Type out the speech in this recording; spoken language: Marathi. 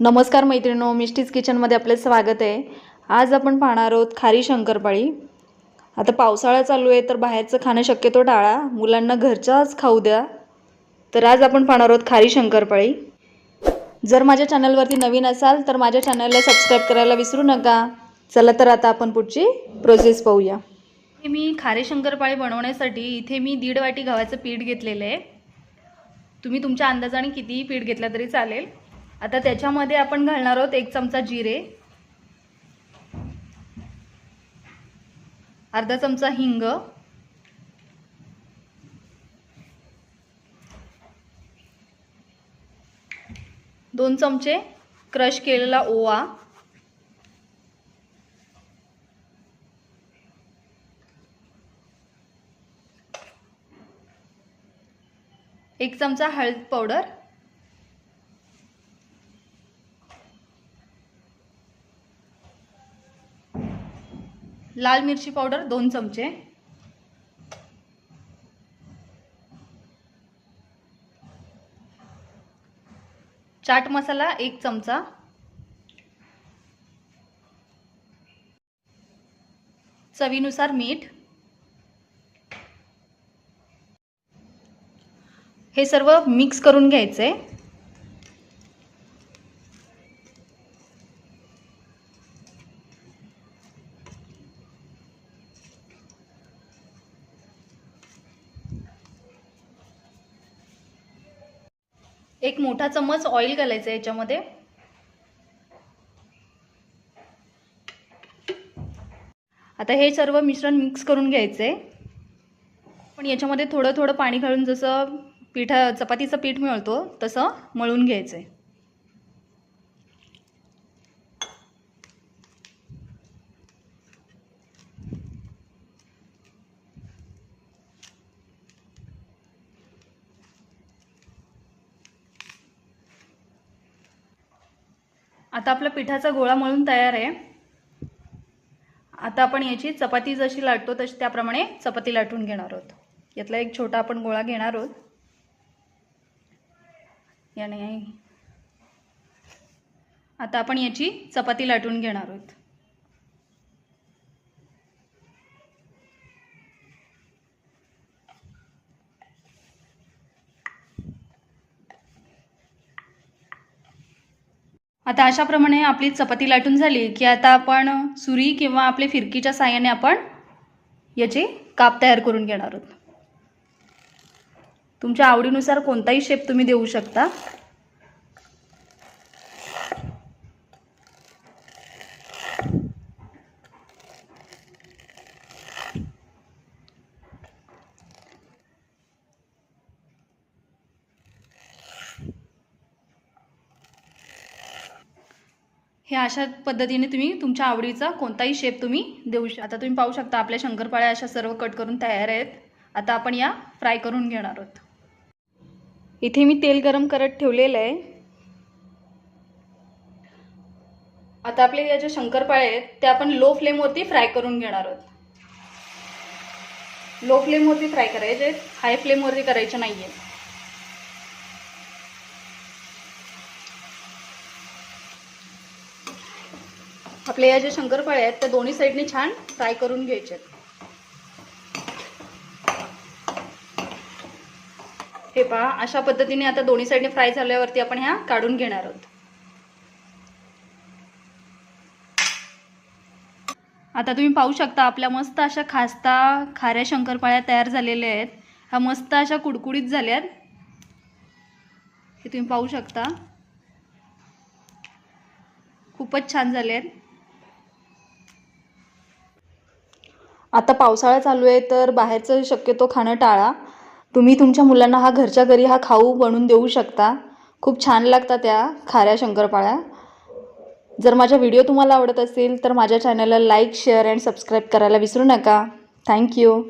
नमस्कार मैत्रिणो मिष्टीज किचनमध्ये आपलं स्वागत आहे. आज आपण पाहणार आहोत खारी शंकरपाळी. आता पावसाळा चालू आहे तर बाहेरचं खाणं शक्यतो टाळा. मुलांना घरच्याच खाऊ द्या. तर आज आपण पाहणार आहोत खारी शंकरपाळी. जर माझ्या चॅनलवरती नवीन असाल तर माझ्या चॅनलला सबस्क्राईब करायला विसरू नका. चला तर आता आपण पुढची प्रोसेस पाहूया. हे मी खारी शंकरपाळी बनवण्यासाठी इथे मी दीड वाटी गव्हाचं पीठ घेतलेलं आहे. तुम्ही तुमच्या अंदाजाने कितीही पीठ घेतलं तरी चालेल. आता त्याच्यामध्ये आपण घालणार आहोत एक चमचा जिरे अर्धा चमचा हिंग दोन चमचे क्रश केलेला ओवा एक चमचा हळद पावडर लाल मिरची पावडर दोन चमचे. चाट मसाला एक चमचा. चवीनुसार मीठ. हे सर्व मिक्स करून घ्यायचं. एक मोठा चम्मच ऑइल घालायचं आहे याच्यामध्ये. आता हे सर्व मिश्रण मिक्स करून घ्यायचं आहे पण याच्यामध्ये थोडं थोडं पाणी घालून जसं पिठा चपातीचं पीठ मिळतो तसं मळून घ्यायचं आहे आता आपला पिठाचा गोळा मळून तयार आहे. आता आपण याची चपाती जशी लाटतो तशी त्याप्रमाणे चपाती लाटून घेणार आहोत. यातला एक छोटा आपण गोळा घेणार आहोत. याने आता आपण याची चपाती लाटून घेणार आहोत. आता अशाप्रमाणे आपली चपाती लाटून झाली की आता आपण सुरी किंवा आपले फिरकीच्या साह्याने आपण याचे काप तयार करून घेणार आहोत. तुमच्या आवडीनुसार कोणताही शेप तुम्ही देऊ शकता. हे अशा पद्धतीने तुम्ही तुमच्या आवडीचा कोणताही शेप तुम्ही देऊ शकता आता तुम्ही पाहू शकता आपल्या शंकरपाळ्या अशा सर्व कट करून तयार आहेत. आता आपण या फ्राय करून घेणार आहोत. इथे मी तेल गरम करत ठेवलेलं आहे. आता आपले या ज्या शंकरपाळे आहेत ते आपण लो फ्लेमवरती फ्राय करून घेणार आहोत. लो फ्लेमवरती फ्राय करायचे हाय फ्लेमवरती करायचे नाही आहेत आपल्या या ज्या शंकरपाळे आहेत त्या दोन्ही साईडने छान फ्राय करून घ्यायचे हे पहा अशा पद्धतीने आता दोन्ही साईडने फ्राय झाल्यावरती आपण ह्या काढून घेणार आहोत. आता तुम्ही पाहू शकता आपल्या मस्त अशा खास्ता खाऱ्या शंकरपाळ्या तयार झालेल्या आहेत. ह्या मस्त अशा कुडकुडीत झाल्या आहेत. हे तुम्ही पाहू शकता. खूपच छान झाले आहेत. आता पावसाळा चालू आहे तर बाहेरचं शक्यतो खाणं टाळा. तुम्ही तुमच्या मुलांना हा घरच्या घरी हा खाऊ बनवून देऊ शकता. खूप छान लागतात त्या खाऱ्या शंकरपाळ्या. जर माझा व्हिडिओ तुम्हाला आवडत असेल तर माझ्या चॅनलला लाईक शेअर अँड सबस्क्राईब करायला विसरू नका. थँक्यू